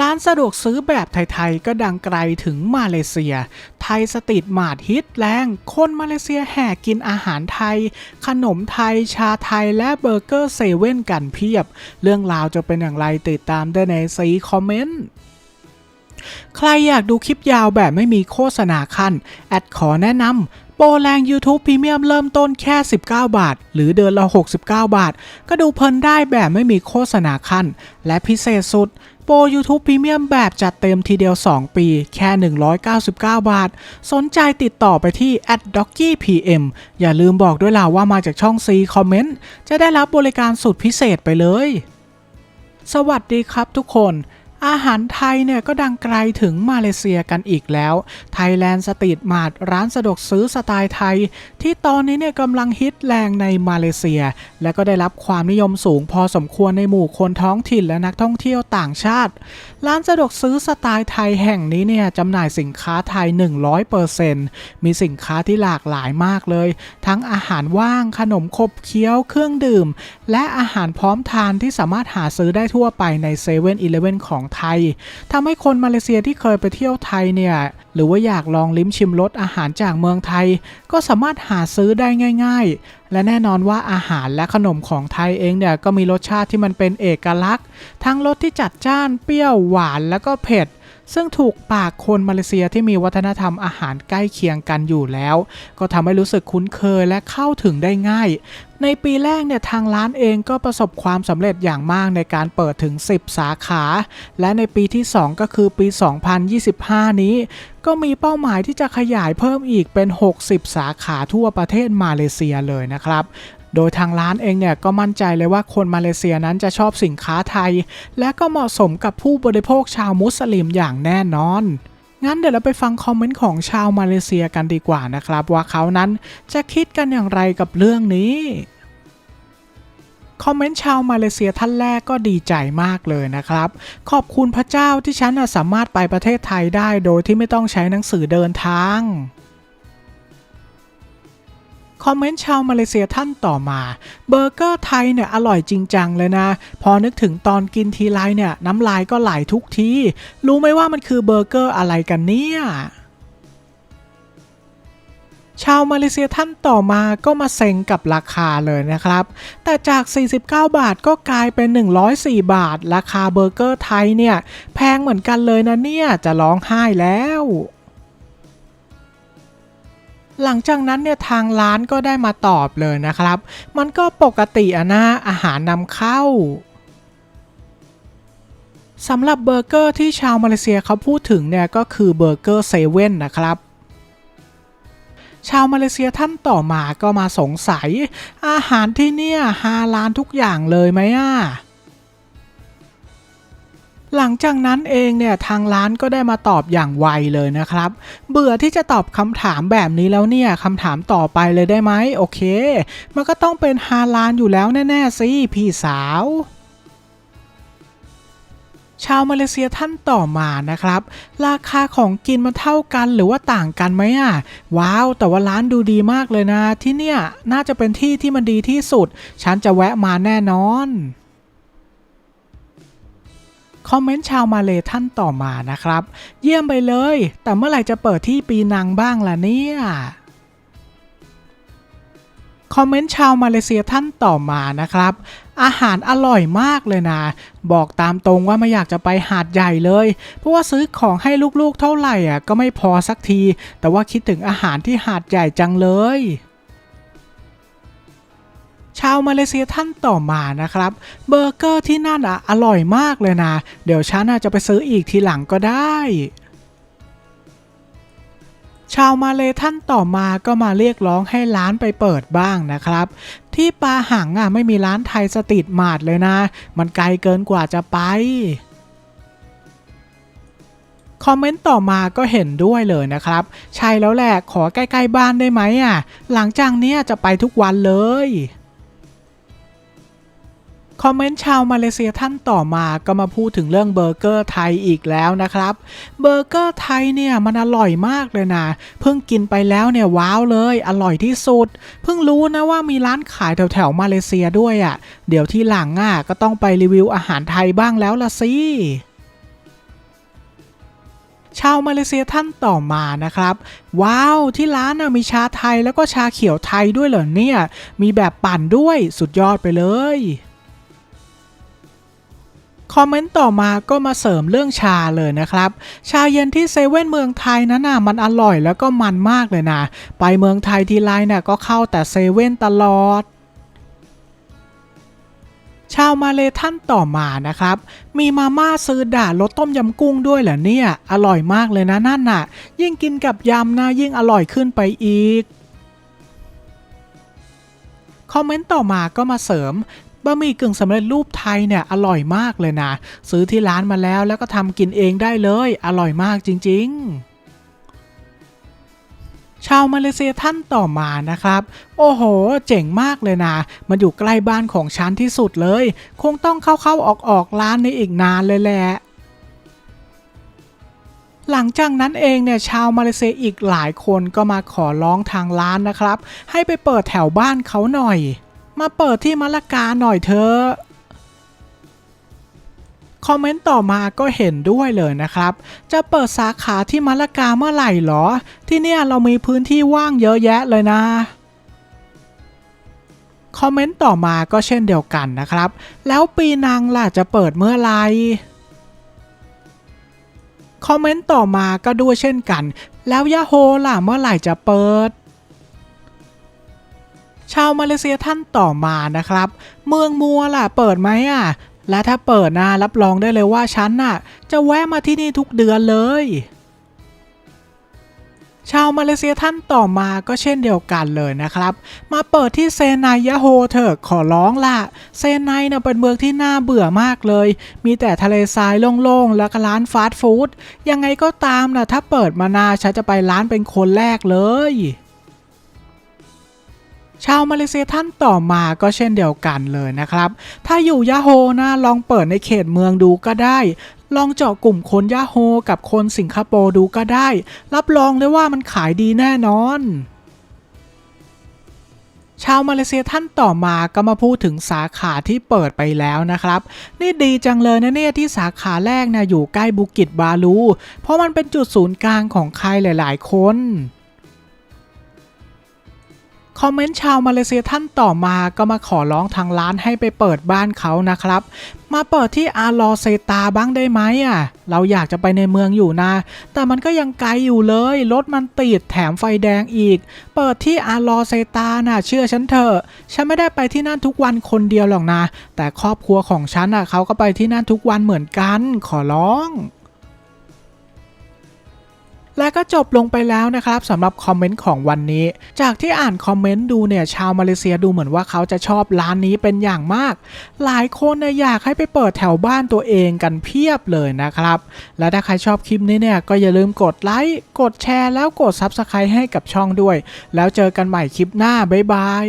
ร้านสะดวกซื้อแบบไทยๆ ก็ดังไกลถึงมาเลเซีย ไทยสตรีทมาร์ทฮิตแรง คนมาเลเซียแห่กินอาหารไทย ขนมไทย ชาไทยและเบอร์เกอร์เซเว่นกันเพียบ เรื่องราวจะเป็นอย่างไรติดตามได้ในซีคอมเมนต์ใครอยากดูคลิปยาวแบบไม่มีโฆษณาขั้น แอดขอแนะนำโปรแรง YouTube Premium เริ่มต้นแค่ 19 บาท หรือเดือนละ 69 บาท ก็ดูเพลินได้แบบไม่มีโฆษณาขั้น และพิเศษสุด โปร YouTube Premium แบบจัดเต็มทีเดียว 2 ปี แค่ 199 บาท สนใจติดต่อไปที่ d o c k y PM อย่าลืมบอกด้วยล่ะว่ามาจากช่อง C Comment จะได้รับบริการสุดพิเศษไปเลย สวัสดีครับทุกคน อาหารไทยเนี่ยก็ดังไกลถึงมาเลเซียกันอีกแล้ว Thailand Street Mart ร้านสะดวกซื้อสไตล์ไทย ที่ตอนนี้เนี่ยกำลังฮิตแรงในมาเลเซีย และก็ได้รับความนิยมสูงพอสมควรในหมู่คนท้องถิ่นและนักท่องเที่ยวต่างชาติ ร้านสะดวกซื้อสไตล์ไทยแห่งนี้เนี่ยจำหน่ายสินค้าไทย 100%มีสินค้าที่หลากหลายมากเลย ทั้งอาหารว่างขนมขบเคี้ยวเครื่องดื่ม และอาหารพร้อมทานที่สามารถหาซื้อได้ทั่วไปใน7 e เ e ่ e อของไทยทำให้คนมาเลเซียที่เคยไปเที่ยวไทยเนี่ยหรือว่าอยากลองลิ้มชิมรสอาหารจากเมืองไทย ก็สามารถหาซื้อได้ง่าย ๆ และแน่นอนว่าอาหารและขนมของไทยเองเนี่ยก็มีรสชาติที่มันเป็นเอกลักษณ์ ทั้งรสที่จัดจ้านเปรี้ยวหวานแล้วก็เผ็ดซึ่งถูกปากคนมาเลเซียที่มีวัฒนธรรมอาหารใกล้เคียงกันอยู่แล้ว ก็ทำให้รู้สึกคุ้นเคยและเข้าถึงได้ง่าย ในปีแรกเนี่ยทางร้านเองก็ประสบความสำเร็จอย่างมากในการเปิดถึง 10 สาขา และในปีที่ 2 ก็คือปี 2025 นี้ ก็มีเป้าหมายที่จะขยายเพิ่มอีกเป็น 60 สาขาทั่วประเทศมาเลเซียเลยนะครับโดยทางร้านเองเนี่ยก็มั่นใจเลยว่าคนมาเลเซียนั้นจะชอบสินค้าไทย และก็เหมาะสมกับผู้บริโภคชาวมุสลิมอย่างแน่นอน งั้นเดี๋ยวเราไปฟังคอมเมนต์ของชาวมาเลเซียกันดีกว่านะครับ ว่าเขานั้นจะคิดกันอย่างไรกับเรื่องนี้ คอมเมนต์ชาวมาเลเซียท่านแรกก็ดีใจมากเลยนะครับ ขอบคุณพระเจ้าที่ฉันสามารถไปประเทศไทยได้โดยที่ไม่ต้องใช้หนังสือเดินทางคอมเมนต์ชาวมาเลเซียท่านต่อมาเบอร์เกอร์ไทยเนี่ยอร่อยจริงจังเลยนะ พอนึกถึงตอนกินทีไรเนี่ยน้ำลายก็ไหลทุกที รู้ไหมว่ามันคือเบอร์เกอร์อะไรกันเนี่ย ชาวมาเลเซียท่านต่อมาก็มาเซ็งกับราคาเลยนะครับ แต่จาก 49 บาทก็กลายเป็น 104 บาท ราคาเบอร์เกอร์ไทยเนี่ย แพงเหมือนกันเลยนะเนี่ยจะร้องไห้แล้วหลังจากนั้นเนี่ยทางร้านก็ได้มาตอบเลยนะครับ มันก็ปกติอะนะอาหารนำเข้าสำหรับเบอร์เกอร์ที่ชาวมาเลเซียเขาพูดถึงเนี่ยก็คือเบอร์เกอร์เซเว่นนะครับ ชาวมาเลเซียท่านต่อมาก็มาสงสัย อาหารที่เนี่ยฮาลานทุกอย่างเลยไหมอะหลังจากนั้นเองเนี่ยทางร้านก็ได้มาตอบอย่างไวเลยนะครับ เบื่อที่จะตอบคำถามแบบนี้แล้วเนี่ยคำถามต่อไปเลยได้ไหมโอเค มันก็ต้องเป็นฮาลานอยู่แล้วแน่ๆสิพี่สาว ชาวมาเลเซียท่านต่อมานะครับ ราคาของกินมันเท่ากันหรือว่าต่างกันไหมอะ ว้าว แต่ว่าร้านดูดีมากเลยนะ ที่เนี่ยน่าจะเป็นที่ที่มันดีที่สุด ฉันจะแวะมาแน่นอนคอมเมนต์ชาวมาเลท่านต่อมานะครับ เยี่ยมไปเลย แต่เมื่อไหร่จะเปิดที่ปีนังบ้างล่ะเนี่ยคอมเมนต์ชาวมาเลเซียท่านต่อมานะครับ อาหารอร่อยมากเลยนะ บอกตามตรงว่าไม่อยากจะไปหาดใหญ่เลย เพราะว่าซื้อของให้ลูกๆเท่าไหร่อะก็ไม่พอสักที แต่ว่าคิดถึงอาหารที่หาดใหญ่จังเลยชาวมาเลเซียท่านต่อมานะครับ เบอร์เกอร์ที่นั่นอะอร่อยมากเลยนะ เดี๋ยวฉันอาจจะไปซื้ออีกทีหลังก็ได้ ชาวมาเลท่านต่อมาก็มาเรียกร้องให้ร้านไปเปิดบ้างนะครับ ที่ปาหังอะไม่มีร้านไทยสตรีทมาร์ทเลยนะ มันไกลเกินกว่าจะไปคอมเมนต์ต่อมาก็เห็นด้วยเลยนะครับ ใช่แล้วแหละขอใกล้ ๆ บ้านได้ไหมอะ หลังจากนี้จะไปทุกวันเลย คอมเมนต์ชาวมาเลเซียท่านต่อมาก็มาพูดถึงเรื่องเบอร์เกอร์ไทยอีกแล้วนะครับ เบอร์เกอร์ไทยเนี่ยมันอร่อยมากเลยนะ เพิ่งกินไปแล้วเนี่ยว้าวเลย อร่อยที่สุด เพิ่งรู้นะว่ามีร้านขายแถวๆมาเลเซียด้วยอะ่ะ เดี๋ยวที่หลังอะก็ต้องไปรีวิวอาหารไทยบ้างแล้วละสิชาวมาเลเซียท่านต่อมานะครับ ว้าว ที่ร้านมีชาไทยแล้วก็ชาเขียวไทยด้วยเหรอเนี่ย มีแบบปั่นด้วยสุดยอดไปเลย คอมเมนต์ต่อมาก็มาเสริมเรื่องชาเลยนะครับ ชาเย็นที่เซเว่นเมืองไทยนั้นน่ะมันอร่อยแล้วก็มันมากเลยนะ ไปเมืองไทยทีไรน่ะก็เข้าแต่เซเว่นตลอด ชาวมาเลท่านต่อมานะครับ มีมาม่าซื้อด่ารสต้มยำกุ้งด้วยเหรอเนี่ย อร่อยมากเลยนะนั่นน่ะ ยิ่งกินกับยำนะยิ่งอร่อยขึ้นไปอีกคอมเมนต์ต่อมาก็มาเสริม บะหมี่กึ่งสำเร็จรูปไทยเนี่ยอร่อยมากเลยนะ ซื้อที่ร้านมาแล้วแล้วก็ทำกินเองได้เลย อร่อยมากจริง ๆชาวมาเลเซียท่านต่อมานะครับ โอ้โห เจ๋งมากเลยนะ มันอยู่ใกล้บ้านของฉันที่สุดเลย คงต้องเข้าๆออกๆร้านนี้อีกนานเลยแหละหลังจากนั้นเองเนี่ยชาวมาเลเซียอีกหลายคนก็มาขอร้องทางร้านนะครับ ให้ไปเปิดแถวบ้านเขาหน่อย มาเปิดที่มะละกาหน่อยเถอะคอมเมนต์ต่อมาก็เห็นด้วยเลยนะครับ จะเปิดสาขาที่มะละกาเมื่อไหร่หรอ ที่เนี่ยเรามีพื้นที่ว่างเยอะแยะเลยนะคอมเมนต์ต่อมาก็เช่นเดียวกันนะครับ แล้วปีนังล่ะจะเปิดเมื่อไหร่คอมเมนต์ต่อมาก็ด้วยเช่นกัน แล้วยาโฮล่ะเมื่อไหร่จะเปิด ชาวมาเลเซียท่านต่อมานะครับ เมืองมัวล่ะเปิดไหมอะ และถ้าเปิดนะรับรองได้เลยว่าฉันน่ะ จะแวะมาที่นี่ทุกเดือนเลย ชาวมาเลเซียท่านต่อมาก็เช่นเดียวกันเลยนะครับ มาเปิดที่เซนายยะโฮเถอะขอร้องล่ะ เซนายน่ะเป็นเมืองที่น่าเบื่อมากเลย มีแต่ทะเลทรายโล่งๆ แล้วก็ร้านฟาสต์ฟู้ดยังไงก็ตามนะถ้าเปิดมานาฉันจะไปร้านเป็นคนแรกเลย ชาวมาเลเซียท่านต่อมาก็เช่นเดียวกันเลยนะครับ ถ้าอยู่ยะโฮนะลองเปิดในเขตเมืองดูก็ได้ ลองเจาะกลุ่มคนยะโฮกับคนสิงคโปร์ดูก็ได้ รับรองเลยว่ามันขายดีแน่นอนชาวมาเลเซียท่านต่อมาก็มาพูดถึงสาขาที่เปิดไปแล้วนะครับ นี่ดีจังเลยนะเนี่ยที่สาขาแรกนะอยู่ใกล้บุกิตบาลู เพราะมันเป็นจุดศูนย์กลางของใครหลาย ๆ คน คอมเมนต์ชาวมาเลเซียท่านต่อมาก็มาขอร้องทางร้านให้ไปเปิดบ้านเขานะครับ มาเปิดที่อาลอเซตาบ้างได้ไหมอะ เราอยากจะไปในเมืองอยู่นะ แต่มันก็ยังไกลอยู่เลย รถมันติดแถมไฟแดงอีก เปิดที่อาลอเซตาน่ะเชื่อฉันเถอะ ฉันไม่ได้ไปที่นั่นทุกวันคนเดียวหรอกนะ แต่ครอบครัวของฉันอะเขาก็ไปที่นั่นทุกวันเหมือนกัน ขอร้อง และก็จบลงไปแล้วนะครับสำหรับคอมเมนต์ของวันนี้ จากที่อ่านคอมเมนต์ดูเนี่ยชาวมาเลเซียดูเหมือนว่าเขาจะชอบร้านนี้เป็นอย่างมาก หลายคนเนี่ยอยากให้ไปเปิดแถวบ้านตัวเองกันเพียบเลยนะครับ และถ้าใครชอบคลิปนี้เนี่ยก็อย่าลืมกดไลค์กดแชร์แล้วกด Subscribe ให้กับช่องด้วย แล้วเจอกันใหม่คลิปหน้าบ๊ายบาย